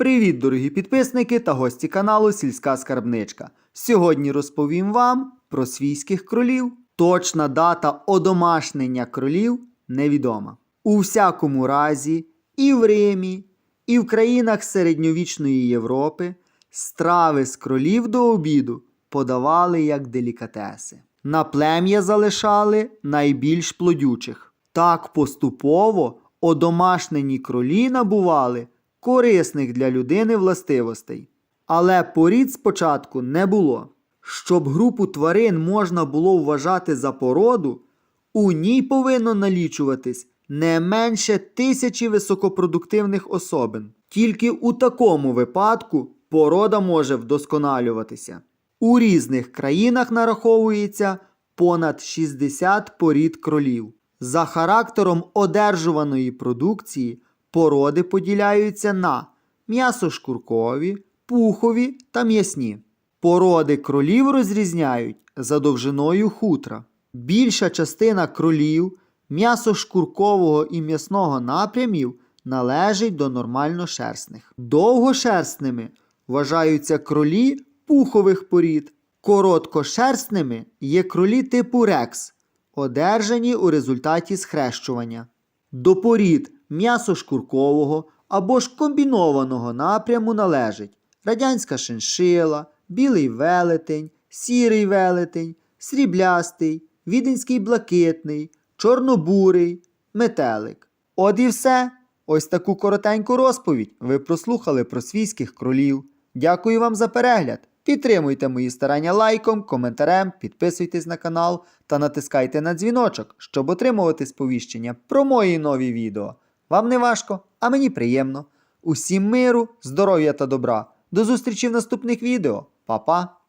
Привіт, дорогі підписники та гості каналу Сільська Скарбничка. Сьогодні розповім вам про свійських кролів. Точна дата одомашнення кролів невідома. У всякому разі, і в Римі, і в країнах середньовічної Європи страви з кролів до обіду подавали як делікатеси. На плем'я залишали найбільш плодючих. Так поступово одомашнені кролі набували корисних для людини властивостей. Але порід спочатку не було. Щоб групу тварин можна було вважати за породу, у ній повинно налічуватись не менше тисячі високопродуктивних особин. Тільки у такому випадку порода може вдосконалюватися. У різних країнах нараховується понад 60 порід кролів. За характером одержуваної продукції породи поділяються на м'ясошкуркові, пухові та м'ясні. Породи кролів розрізняють за довжиною хутра. Більша частина кролів м'ясошкуркового і м'ясного напрямів належить до нормальношерстних. Довгошерстними вважаються кролі пухових порід. Короткошерстними є кролі типу рекс, одержані у результаті схрещування. До порід м'ясошкуркового або ж комбінованого напряму належить радянська шиншила, білий велетень, сірий велетень, сріблястий, віденський блакитний, чорнобурий, метелик. От і все. Ось таку коротеньку розповідь ви прослухали про свійських кролів. Дякую вам за перегляд. Підтримуйте мої старання лайком, коментарем, підписуйтесь на канал та натискайте на дзвіночок, щоб отримувати сповіщення про мої нові відео. Вам не важко, а мені приємно. Усім миру, здоров'я та добра. До зустрічі в наступних відео. Па-па!